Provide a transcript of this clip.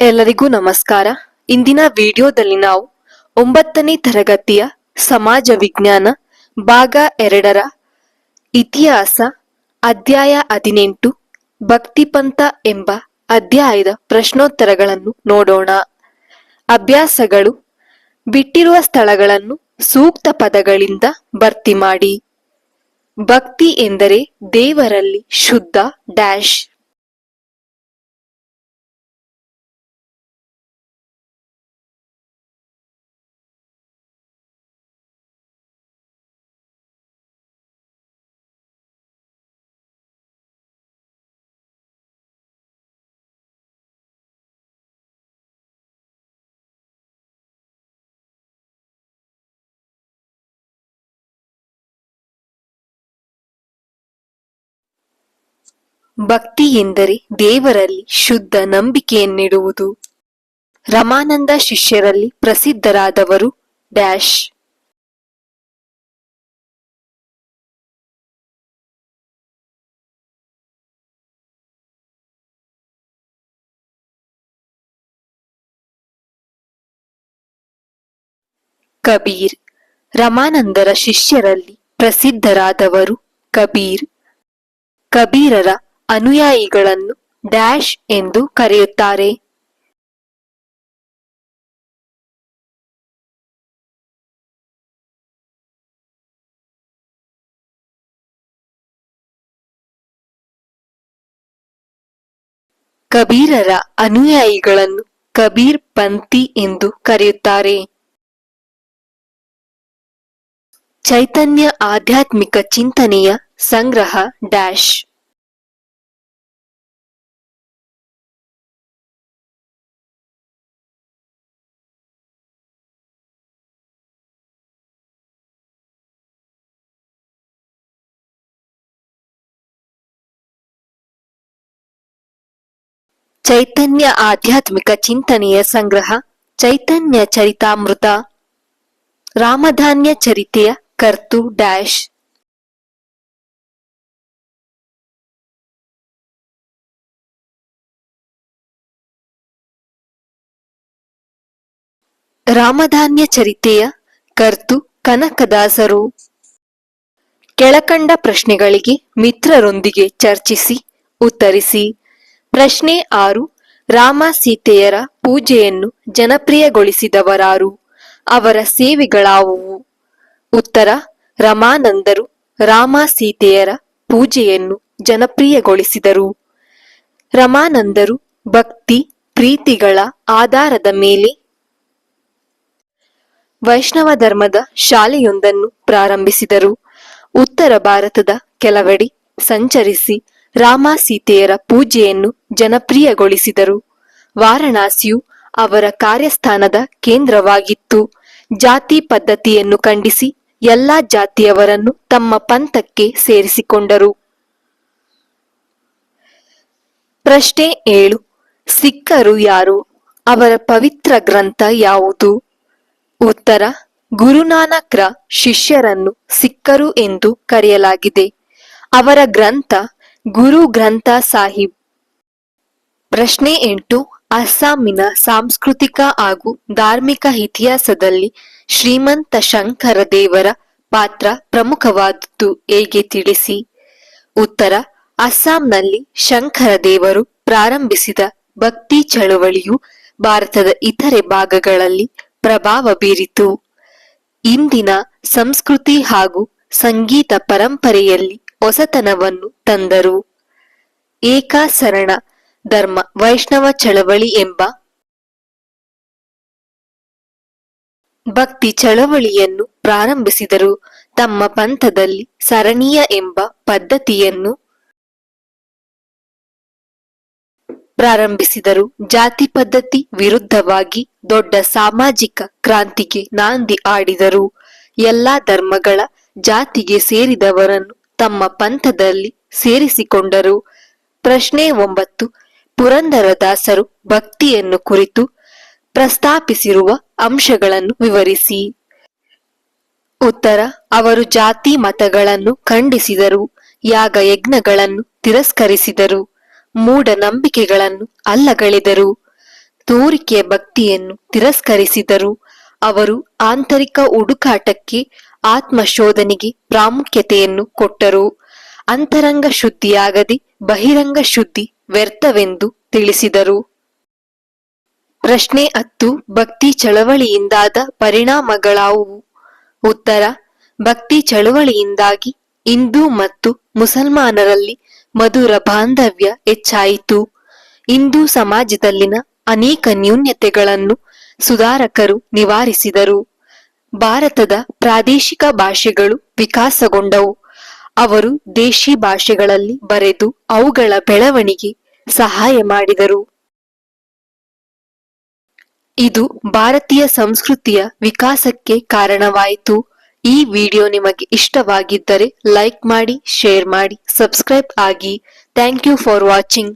ಎಲ್ಲರಿಗೂ ನಮಸ್ಕಾರ. ಇಂದಿನ ವಿಡಿಯೋದಲ್ಲಿ ನಾವು ಒಂಬತ್ತನೇ ತರಗತಿಯ ಸಮಾಜ ವಿಜ್ಞಾನ ಭಾಗ ಎರಡರ ಇತಿಹಾಸ ಅಧ್ಯಾಯ ಹದಿನೆಂಟು ಭಕ್ತಿಪಂಥ ಎಂಬ ಅಧ್ಯಾಯದ ಪ್ರಶ್ನೋತ್ತರಗಳನ್ನು ನೋಡೋಣ. ಅಭ್ಯಾಸಗಳು ಬಿಟ್ಟಿರುವ ಸ್ಥಳಗಳನ್ನು ಸೂಕ್ತ ಪದಗಳಿಂದ ಭರ್ತಿ ಮಾಡಿ. ಭಕ್ತಿ ಎಂದರೆ ದೇವರಲ್ಲಿ ಶುದ್ಧ ಡ್ಯಾಶ್. ಭಕ್ತಿ ಎಂದರೆ ದೇವರಲ್ಲಿ ಶುದ್ಧ ನಂಬಿಕೆಯನ್ನಿಡುವುದು. ರಮಾನಂದ ಶಿಷ್ಯರಲ್ಲಿ ಪ್ರಸಿದ್ಧರಾದವರು ಡ್ಯಾಶ್. ಕಬೀರ್. ರಮಾನಂದರ ಶಿಷ್ಯರಲ್ಲಿ ಪ್ರಸಿದ್ಧರಾದವರು ಕಬೀರ್. ಕಬೀರರ ಅನುಯಾಯಿಗಳನ್ನು ಡ್ಯಾಶ್ ಎಂದು ಕರೆಯುತ್ತಾರೆ. ಕಬೀರರ ಅನುಯಾಯಿಗಳನ್ನು ಕಬೀರ್ ಪಂಥಿ ಎಂದು ಕರೆಯುತ್ತಾರೆ. ಚೈತನ್ಯ ಆಧ್ಯಾತ್ಮಿಕ ಚಿಂತನೆಯ ಸಂಗ್ರಹ ಡ್ಯಾಶ್. ಚೈತನ್ಯ ಆಧ್ಯಾತ್ಮಿಕ ಚಿಂತನೆಯ ಸಂಗ್ರಹ, ಚೈತನ್ಯ ಚರಿತಾಮೃತ, ರಾಮಧಾನ್ಯ ಚರಿತೆಯ ಕರ್ತು ಡ್ಯಾಶ್. ರಾಮಧಾನ್ಯ ಚರಿತೆಯ ಕರ್ತು ಕನಕದಾಸರು. ಕೆಳಕಂಡ ಪ್ರಶ್ನೆಗಳಿಗೆ ಮಿತ್ರರೊಂದಿಗೆ ಚರ್ಚಿಸಿ, ಉತ್ತರಿಸಿ. ಪ್ರಶ್ನೆ ಆರು, ರಾಮ ಸೀತೆಯರ ಪೂಜೆಯನ್ನು ಜನಪ್ರಿಯಗೊಳಿಸಿದವರಾರು? ಅವರ ಸೇವೆಗಳಾವುವು? ಉತ್ತರ, ರಮಾನಂದರು ರಾಮ ಸೀತೆಯರ ಪೂಜೆಯನ್ನು ಜನಪ್ರಿಯಗೊಳಿಸಿದರು. ರಮಾನಂದರು ಭಕ್ತಿ, ಪ್ರೀತಿಗಳ ಆಧಾರದ ಮೇಲೆ ವೈಷ್ಣವ ಧರ್ಮದ ಶಾಲೆಯೊಂದನ್ನು ಪ್ರಾರಂಭಿಸಿದರು. ಉತ್ತರ ಭಾರತದ ಕೆಲವೆಡೆ ಸಂಚರಿಸಿ ರಾಮ ಸೀತೆಯರ ಪೂಜೆಯನ್ನು ಜನಪ್ರಿಯಗೊಳಿಸಿದರು. ವಾರಣಾಸಿಯು ಅವರ ಕಾರ್ಯಸ್ಥಾನದ ಕೇಂದ್ರವಾಗಿತ್ತು. ಜಾತಿ ಪದ್ಧತಿಯನ್ನು ಖಂಡಿಸಿ ಎಲ್ಲಾ ಜಾತಿಯವರನ್ನು ತಮ್ಮ ಪಂಥಕ್ಕೆ ಸೇರಿಸಿಕೊಂಡರು. ಪ್ರಶ್ನೆ ಏಳು ಸಿಖ್ಖರು ಯಾರು? ಅವರ ಪವಿತ್ರ ಗ್ರಂಥ ಯಾವುದು? ಉತ್ತರ, ಗುರುನಾನಕ್ರ ಶಿಷ್ಯರನ್ನು ಸಿಖ್ಖರು ಎಂದು ಕರೆಯಲಾಗಿದೆ. ಅವರ ಗ್ರಂಥ ಗುರು ಗ್ರಂಥ ಸಾಹಿಬ್. ಪ್ರಶ್ನೆ ಎಂಟು, ಅಸ್ಸಾಮಿನ ಸಾಂಸ್ಕೃತಿಕ ಹಾಗೂ ಧಾರ್ಮಿಕ ಇತಿಹಾಸದಲ್ಲಿ ಶ್ರೀಮಂತ ಶಂಕರ ದೇವರ ಪಾತ್ರ ಪ್ರಮುಖವಾದದ್ದು ಹೇಗೆ ತಿಳಿಸಿ? ಉತ್ತರ, ಅಸ್ಸಾಂನಲ್ಲಿ ಶಂಕರ ದೇವರು ಪ್ರಾರಂಭಿಸಿದ ಭಕ್ತಿ ಚಳವಳಿಯು ಭಾರತದ ಇತರೆ ಭಾಗಗಳಲ್ಲಿ ಪ್ರಭಾವ ಬೀರಿತು. ಇಂದಿನ ಸಂಸ್ಕೃತಿ ಹಾಗೂ ಸಂಗೀತ ಪರಂಪರೆಯಲ್ಲಿ ಹೊಸತನವನ್ನು ತಂದರು. ಏಕಾಸರಣ ಧರ್ಮ ವೈಷ್ಣವ ಚಳವಳಿ ಎಂಬ ಭಕ್ತಿ ಚಳವಳಿಯನ್ನು ಪ್ರಾರಂಭಿಸಿದರು. ತಮ್ಮ ಪಂಥದಲ್ಲಿ ಸರಣೀಯ ಎಂಬ ಪದ್ಧತಿಯನ್ನು ಪ್ರಾರಂಭಿಸಿದರು. ಜಾತಿ ಪದ್ಧತಿ ವಿರುದ್ಧವಾಗಿ ದೊಡ್ಡ ಸಾಮಾಜಿಕ ಕ್ರಾಂತಿಗೆ ನಾಂದಿ ಆಡಿದರು. ಎಲ್ಲಾ ಧರ್ಮಗಳ ಜಾತಿಗೆ ಸೇರಿದವರನ್ನು ತಮ್ಮ ಪಂಥದಲ್ಲಿ ಸೇರಿಸಿಕೊಂಡರು. ಪ್ರಶ್ನೆ ಒಂಬತ್ತು. ಪುರಂದರದಾಸರು ಭಕ್ತಿಯನ್ನು ಕುರಿತು ಪ್ರಸ್ತಾಪಿಸಿರುವ ಅಂಶಗಳನ್ನು ವಿವರಿಸಿ. ಉತ್ತರ. ಅವರು ಜಾತಿ ಮತಗಳನ್ನು ಖಂಡಿಸಿದರು. ಯಾಗ ಯಜ್ಞಗಳನ್ನು ತಿರಸ್ಕರಿಸಿದರು. ಮೂಢನಂಬಿಕೆಗಳನ್ನು ಅಲ್ಲಗಳೆದರು. ತೋರಿಕೆಯ ಭಕ್ತಿಯನ್ನು ತಿರಸ್ಕರಿಸಿದರು. ಅವರು ಆಂತರಿಕ ಹುಡುಕಾಟಕ್ಕೆ ಆತ್ಮಶೋಧನೆಗೆ ಪ್ರಾಮುಖ್ಯತೆಯನ್ನು ಕೊಟ್ಟರು. ಅಂತರಂಗ ಶುದ್ಧಿಯಾಗದೆ ಬಹಿರಂಗ ಶುದ್ಧಿ ವ್ಯರ್ಥವೆಂದು ತಿಳಿಸಿದರು. ಪ್ರಶ್ನೆ ಹತ್ತು, ಭಕ್ತಿ ಚಳವಳಿಯಿಂದಾದ ಪರಿಣಾಮಗಳಾವುವು? ಉತ್ತರ, ಭಕ್ತಿ ಚಳವಳಿಯಿಂದಾಗಿ ಹಿಂದೂ ಮತ್ತು ಮುಸಲ್ಮಾನರಲ್ಲಿ ಮಧುರ ಬಾಂಧವ್ಯ ಹೆಚ್ಚಾಯಿತು. ಹಿಂದೂ ಸಮಾಜದಲ್ಲಿನ ಅನೇಕ ನ್ಯೂನ್ಯತೆಗಳನ್ನು ಸುಧಾರಕರು ನಿವಾರಿಸಿದರು. ಭಾರತದ ಪ್ರಾದೇಶಿಕ ಭಾಷೆಗಳು ವಿಕಾಸಗೊಂಡವು. ಅವರು ದೇಶಿ ಭಾಷೆಗಳಲ್ಲಿ ಬರೆದು ಅವುಗಳ ಬೆಳವಣಿಗೆ ಸಹಾಯ ಮಾಡಿದರು. ಇದು ಭಾರತೀಯ ಸಂಸ್ಕೃತಿಯ ವಿಕಾಸಕ್ಕೆ ಕಾರಣವಾಯಿತು. ಈ ವಿಡಿಯೋ ನಿಮಗೆ ಇಷ್ಟವಾಗಿದ್ದರೆ ಲೈಕ್ ಮಾಡಿ, ಶೇರ್ ಮಾಡಿ, ಸಬ್ಸ್ಕ್ರೈಬ್ ಆಗಿ. Thank you for watching.